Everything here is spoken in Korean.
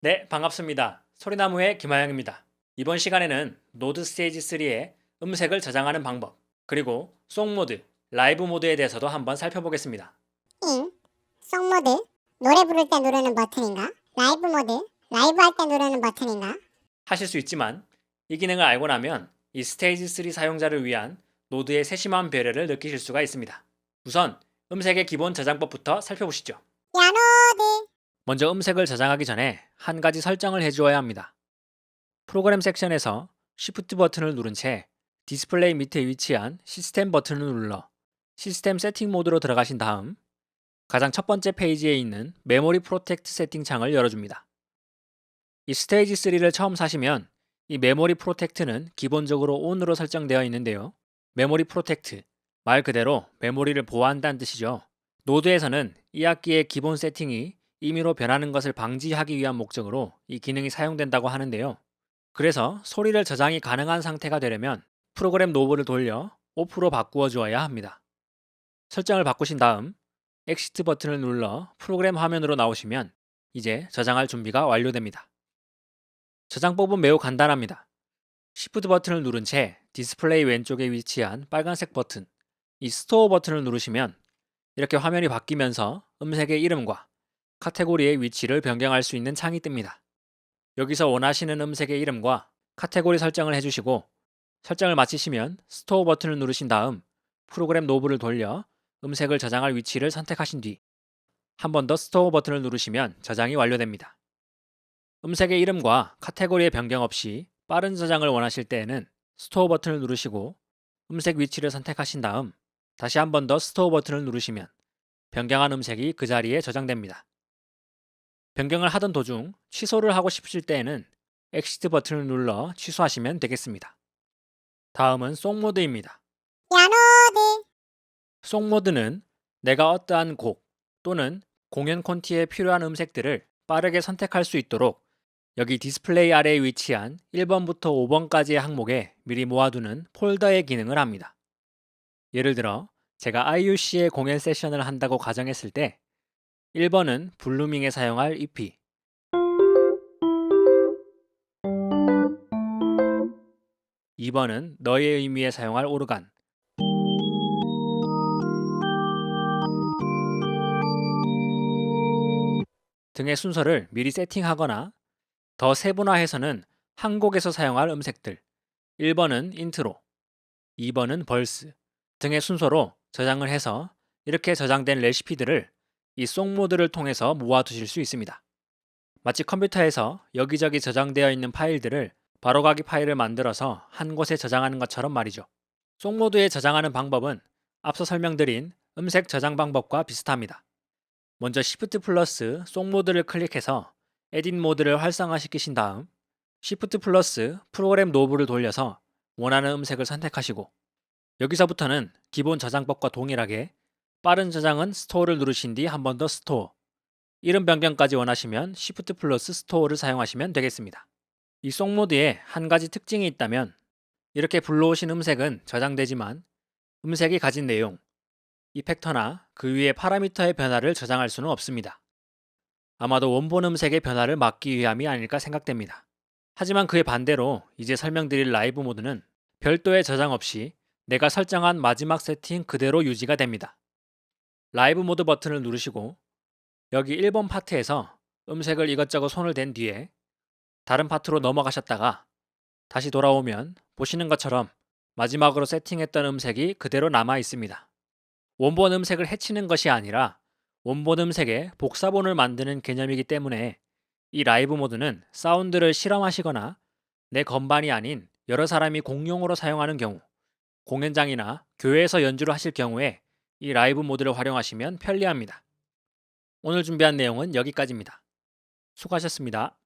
네, 반갑습니다. 소리나무의 김하영입니다. 이번 시간에는 노드 스테이지 3의 음색을 저장하는 방법, 그리고 송 모드, 라이브 모드에 대해서도 한번 살펴보겠습니다. 잉, 송 모드, 노래 부를 때 누르는 버튼인가? 라이브 모드, 라이브 할 때 누르는 버튼인가? 하실 수 있지만 이 기능을 알고 나면 이 스테이지 3 사용자를 위한 노드의 세심한 배려를 느끼실 수가 있습니다. 우선 음색의 기본 저장법부터 살펴보시죠. 야노드, 먼저 음색을 저장하기 전에 한 가지 설정을 해주어야 합니다. 프로그램 섹션에서 Shift 버튼을 누른 채 디스플레이 밑에 위치한 시스템 버튼을 눌러 시스템 세팅 모드로 들어가신 다음 가장 첫 번째 페이지에 있는 메모리 프로텍트 세팅 창을 열어줍니다. 이 스테이지 3를 처음 사시면 이 메모리 프로텍트는 기본적으로 ON으로 설정되어 있는데요. 메모리 프로텍트, 말 그대로 메모리를 보호한다는 뜻이죠. 노드에서는 이 악기의 기본 세팅이 임의로 변하는 것을 방지하기 위한 목적으로 이 기능이 사용된다고 하는데요. 그래서 소리를 저장이 가능한 상태가 되려면 프로그램 노브를 돌려 오프로 바꾸어 주어야 합니다. 설정을 바꾸신 다음 엑시트 버튼을 눌러 프로그램 화면으로 나오시면 이제 저장할 준비가 완료됩니다. 저장법은 매우 간단합니다. Shift 버튼을 누른 채 디스플레이 왼쪽에 위치한 빨간색 버튼, 이 스토어 버튼을 누르시면 이렇게 화면이 바뀌면서 음색의 이름과 카테고리의 위치를 변경할 수 있는 창이 뜹니다. 여기서 원하시는 음색의 이름과 카테고리 설정을 해주시고 설정을 마치시면 스토어 버튼을 누르신 다음 프로그램 노브를 돌려 음색을 저장할 위치를 선택하신 뒤 한 번 더 스토어 버튼을 누르시면 저장이 완료됩니다. 음색의 이름과 카테고리의 변경 없이 빠른 저장을 원하실 때에는 스토어 버튼을 누르시고 음색 위치를 선택하신 다음 다시 한 번 더 스토어 버튼을 누르시면 변경한 음색이 그 자리에 저장됩니다. 변경을 하던 도중 취소를 하고 싶으실 때에는 엑시트 버튼을 눌러 취소하시면 되겠습니다. 다음은 송 모드입니다. 야노드, 송 모드는 내가 어떠한 곡 또는 공연 콘티에 필요한 음색들을 빠르게 선택할 수 있도록 여기 디스플레이 아래에 위치한 1번부터 5번까지의 항목에 미리 모아두는 폴더의 기능을 합니다. 예를 들어 제가 IUC의 공연 세션을 한다고 가정했을 때 1번은 블루밍에 사용할 EP 2번은 너의 의미에 사용할 오르간. 등의 순서를 미리 세팅하거나 더 세분화해서는 한 곡에서 사용할 음색들. 1번은 인트로. 2번은 벌스. 등의 순서로 저장을 해서 이렇게 저장된 레시피들을 이 송 모드를 통해서 모아두실 수 있습니다. 마치 컴퓨터에서 여기저기 저장되어 있는 파일들을 바로가기 파일을 만들어서 한 곳에 저장하는 것처럼 말이죠. 송 모드에 저장하는 방법은 앞서 설명드린 음색 저장 방법과 비슷합니다. 먼저 Shift 플러스 송 모드를 클릭해서 에딧 모드를 활성화시키신 다음 Shift 플러스 프로그램 노브를 돌려서 원하는 음색을 선택하시고 여기서부터는 기본 저장법과 동일하게 빠른 저장은 스토어를 누르신 뒤 한 번 더 스토어 이름 변경까지 원하시면 Shift 플러스 스토어를 사용하시면 되겠습니다. 이 송 모드에 한 가지 특징이 있다면 이렇게 불러오신 음색은 저장되지만 음색이 가진 내용, 이펙터나 그 위의 파라미터의 변화를 저장할 수는 없습니다. 아마도 원본 음색의 변화를 막기 위함이 아닐까 생각됩니다. 하지만 그의 반대로 이제 설명드릴 라이브 모드는 별도의 저장 없이 내가 설정한 마지막 세팅 그대로 유지가 됩니다. 라이브 모드 버튼을 누르시고 여기 1번 파트에서 음색을 이것저것 손을 댄 뒤에 다른 파트로 넘어가셨다가 다시 돌아오면 보시는 것처럼 마지막으로 세팅했던 음색이 그대로 남아 있습니다. 원본 음색을 해치는 것이 아니라 원본 음색의 복사본을 만드는 개념이기 때문에 이 라이브 모드는 사운드를 실험하시거나 내 건반이 아닌 여러 사람이 공용으로 사용하는 경우, 공연장이나 교회에서 연주를 하실 경우에 이 라이브 모드를 활용하시면 편리합니다. 오늘 준비한 내용은 여기까지입니다. 수고하셨습니다.